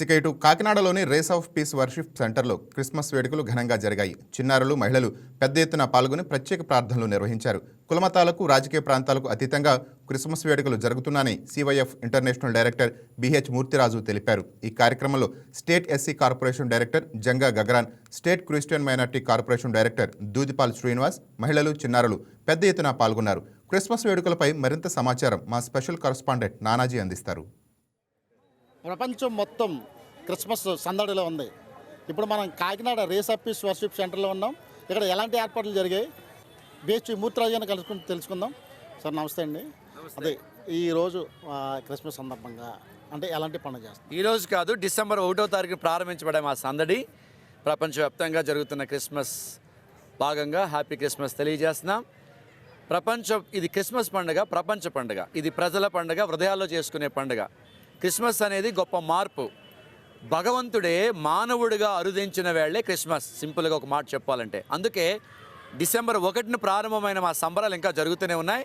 ఇక ఇటు కాకినాడలోని రేస్ ఆఫ్ పీస్ వర్షిప్ సెంటర్లో క్రిస్మస్ వేడుకలు ఘనంగా జరిగాయి. చిన్నారులు మహిళలు పెద్ద ఎత్తున పాల్గొని ప్రత్యేక ప్రార్థనలు నిర్వహించారు. కులమతాలకు రాజకీయ ప్రాంతాలకు అతీతంగా క్రిస్మస్ వేడుకలు జరుగుతున్నాయని CYF international director BH Murthiraju తెలిపారు. ఈ కార్యక్రమంలో state SC corporation director Janga Gagarin state Christian minority corporation director Dudipal Srinivas మహిళలు చిన్నారులు పెద్ద ఎత్తున పాల్గొన్నారు. క్రిస్మస్ వేడుకలపై మరింత సమాచారం మా స్పెషల్ కరస్పాండెంట్ నానాజీ అందిస్తారు. ప్రపంచం మొత్తం క్రిస్మస్ సందడిలో ఉంది. ఇప్పుడు మనం కాకినాడ రేస్ అప్పీస్ వర్షిప్ సెంటర్లో ఉన్నాం. ఇక్కడ ఎలాంటి ఏర్పాట్లు జరిగాయి? బీహెచ్ మూర్తిరాజుని కలుసుకుని తెలుసుకుందాం. సార్ నమస్తే అండి. అదే ఈరోజు క్రిస్మస్ సందర్భంగా అంటే ఎలాంటి పండుగ చేస్తాం ఈ రోజు కాదు డిసెంబర్ ఒకటో తారీఖు ప్రారంభించబడే మా సందడి. ప్రపంచవ్యాప్తంగా జరుగుతున్న క్రిస్మస్ భాగంగా హ్యాపీ క్రిస్మస్ తెలియజేస్తున్నాం. ప్రపంచం ఇది క్రిస్మస్ పండుగ ప్రపంచ పండుగ. ఇది ప్రజల పండుగ హృదయాల్లో చేసుకునే పండుగ. క్రిస్మస్ అనేది గొప్ప మార్పు. భగవంతుడే మానవుడిగా అరుదించిన వేళ్ళే క్రిస్మస్. సింపుల్గా ఒక మాట చెప్పాలంటే. అందుకే డిసెంబర్ ఒకటిన ప్రారంభమైన మా సంబరాలు ఇంకా జరుగుతూనే ఉన్నాయి.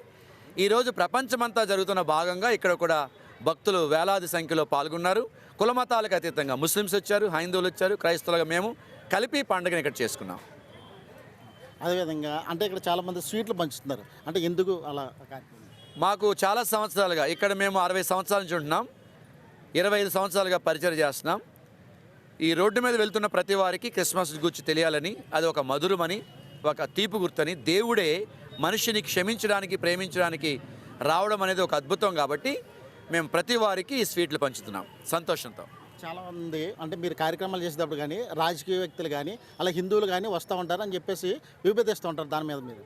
ఈరోజు ప్రపంచమంతా జరుగుతున్న భాగంగా ఇక్కడ కూడా భక్తులు వేలాది సంఖ్యలో పాల్గొన్నారు. కులమతాలకు అతీతంగా ముస్లిమ్స్ వచ్చారు హైందువులు వచ్చారు క్రైస్తవులుగా మేము కలిపి పండుగను ఇక్కడ చేసుకున్నాం. అదేవిధంగా అంటే ఇక్కడ చాలామంది స్వీట్లు పంచుతున్నారు. అంటే ఎందుకు అలా? మాకు చాలా సంవత్సరాలుగా ఇక్కడ మేము అరవై సంవత్సరాల నుంచి ఉంటున్నాం. ఇరవై ఐదు సంవత్సరాలుగా పరిచయం చేస్తున్నాం. ఈ రోడ్డు మీద వెళ్తున్న ప్రతి వారికి క్రిస్మస్ గురించి తెలియాలని అది ఒక మధురమని ఒక తీపి గుర్తని దేవుడే మనిషిని క్షమించడానికి ప్రేమించడానికి రావడం అనేది ఒక అద్భుతం కాబట్టి మేము ప్రతి వారికి ఈ స్వీట్లు పంచుతున్నాం. సంతోషంతో. చాలామంది అంటే మీరు కార్యక్రమాలు చేసేటప్పుడు కానీ రాజకీయ వ్యక్తులు కానీ అలా హిందువులు కానీ వస్తూ ఉంటారని చెప్పేసి విభేదిస్తూ ఉంటారు దాని మీద మీరు.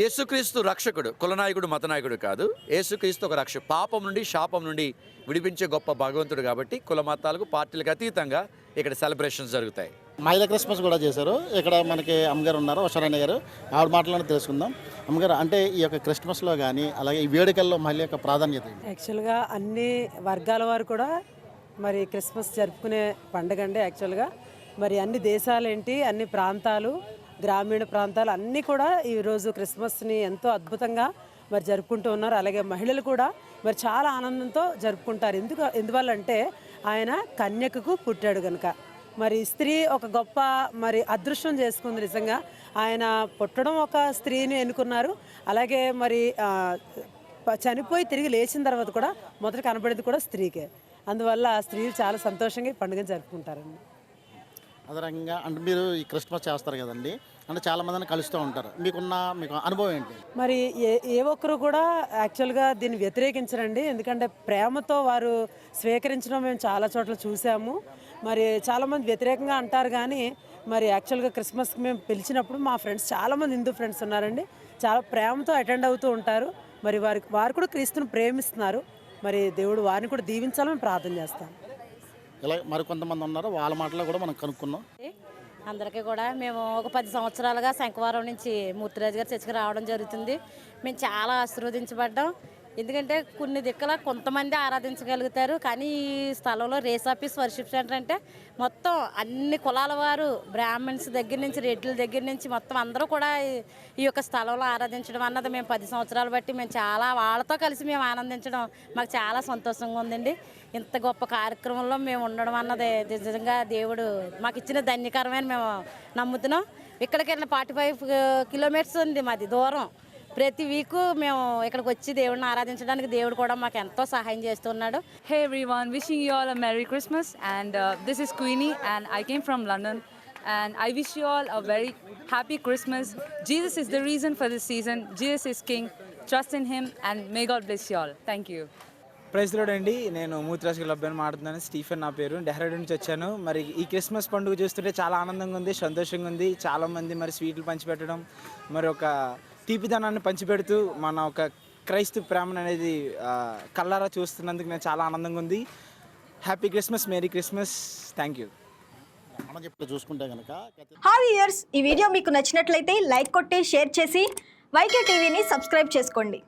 యేసుక్రీస్తు రక్షకుడు కులనాయకుడు మతనాయకుడు కాదు. యేసుక్రీస్తు ఒక రక్ష పాపం నుండి శాపం నుండి విడిపించే గొప్ప భగవంతుడు కాబట్టి కుల మతాలకు పార్టీలకు అతీతంగా ఇక్కడ సెలబ్రేషన్స్ జరుగుతాయి. మహిళా క్రిస్మస్ కూడా చేశారు. ఇక్కడ మనకి అమ్మగారు ఉన్నారు వషరాణి గారు. ఆవిడ మాటలను తెలుసుకుందాం. అమ్మగారు అంటే ఈ యొక్క క్రిస్మస్లో కానీ అలాగే ఈ వేడుకల్లో మహిళ యొక్క ప్రాధాన్యత ఏంటి? యాక్చువల్గా అన్ని వర్గాల వారు కూడా మరి క్రిస్మస్ జరుపుకునే పండుగ అండి యాక్చువల్గా. మరి అన్ని దేశాలేంటి అన్ని ప్రాంతాలు గ్రామీణ ప్రాంతాలు అన్నీ కూడా ఈరోజు క్రిస్మస్ని ఎంతో అద్భుతంగా మరి జరుపుకుంటూ ఉన్నారు. అలాగే మహిళలు కూడా మరి చాలా ఆనందంతో జరుపుకుంటారు. ఎందుకు ఎందువల్ల అంటే ఆయన కన్యకకు పుట్టాడు కనుక మరి స్త్రీ ఒక గొప్ప మరి అదృష్టం చేసుకుంది నిజంగా. ఆయన పుట్టడం ఒక స్త్రీని ఎన్నుకున్నారు. అలాగే మరి చనిపోయి తిరిగి లేచిన తర్వాత కూడా మొదట కనబడేది కూడా స్త్రీకే. అందువల్ల స్త్రీలు చాలా సంతోషంగా ఈ పండుగను జరుపుకుంటారండి. అదే రకంగా అంటే మీరు ఈ క్రిస్మస్ చేస్తారు కదండి. అంటే చాలా మందిని కలుస్తూ ఉంటారు. మీకున్న మీకు అనుభవం ఏంటి? మరి ఏ ఏ ఒక్కరు కూడా యాక్చువల్గా దీన్ని వ్యతిరేకించరండి. ఎందుకంటే ప్రేమతో వారు స్వీకరించడం మేము చాలా చోట్ల చూసాము. మరి చాలామంది వ్యతిరేకంగా అంటారు కానీ మరి యాక్చువల్గా క్రిస్మస్కి మేము పిలిచినప్పుడు మా ఫ్రెండ్స్ చాలామంది హిందూ ఫ్రెండ్స్ ఉన్నారండి. చాలా ప్రేమతో అటెండ్ అవుతూ ఉంటారు. మరి వారి వారు కూడా క్రీస్తుని ప్రేమిస్తున్నారు. మరి దేవుడు వారిని కూడా దీవించాలని ప్రార్థన చేస్తాను ఇలా మరి కొంతమంది ఉన్నారు వాళ్ళ మాటలో కూడా మనం కనుక్కున్నాం. అందరికీ కూడా మేము ఒక పది సంవత్సరాలుగా శంఖవరం నుంచి మూర్తిరాజు గారు చర్చికి రావడం జరుగుతుంది. మేము చాలా ఆశీర్వదించబడ్డాం. ఎందుకంటే కొన్ని దిక్కల కొంతమంది ఆరాధించగలుగుతారు కానీ ఈ స్థలంలో రేస్ ఆఫీస్ వర్షిప్ సెంటర్ అంటే మొత్తం అన్ని కులాల వారు బ్రాహ్మణ్స్ దగ్గర నుంచి రెడ్ల దగ్గర నుంచి మొత్తం అందరూ కూడా ఈ- ఈ యొక్క స్థలంలో ఆరాధించడం అన్నది మేము పది సంవత్సరాలు బట్టి మేము చాలా వాళ్ళతో కలిసి మేము ఆనందించడం మాకు చాలా సంతోషంగా ఉందండి. ఇంత గొప్ప కార్యక్రమంలో మేము ఉండడం అన్నది నిజంగా దేవుడు మాకు ఇచ్చిన ధన్యకరమైన మేము నమ్ముతున్నాం. ఇక్కడికి వెళ్ళిన ఫార్టీ ఫైవ్ కిలోమీటర్స్ ఉంది మాది దూరం. ప్రతి వీక్ మేము ఇక్కడికి వచ్చి దేవుడిని ఆరాధించడానికి దేవుడు కూడా మాకు ఎంతో సహాయం చేస్తున్నాడు. Hey everyone wishing you all a merry Christmas and this is Queenie and I came from London and I wish you all a very happy Christmas Jesus is the reason for this season Jesus is king trust in him and may God bless you all thank you praise అండి నేను మూత్రాజ్ club అని మాట్లాడుతున్నాను. Stephen నా పేరు. డెహ్రాడూన్ నుంచి వచ్చాను. మరి ఈ క్రిస్మస్ పండుగ చూస్తుంటే చాలా ఆనందంగా ఉంది సంతోషంగా ఉంది. చాలామంది మరి స్వీట్లు పంచిపెట్టడం మరి ఒక తీపిదనాన్ని పంచిపెడుతూ మన ఒక క్రైస్తవ ప్రేమను అనేది కల్లారా కళ్ళారా చూస్తున్నందుకు నేను చాలా ఆనందంగా ఉంది. Happy Christmas merry Christmas thank you చూసుకుంటే కనుక హాయ్ ఇయర్స్ ఈ వీడియో మీకు నచ్చినట్లయితే లైక్ కొట్టి షేర్ చేసి వైకే టీవీని సబ్స్క్రైబ్ చేసుకోండి.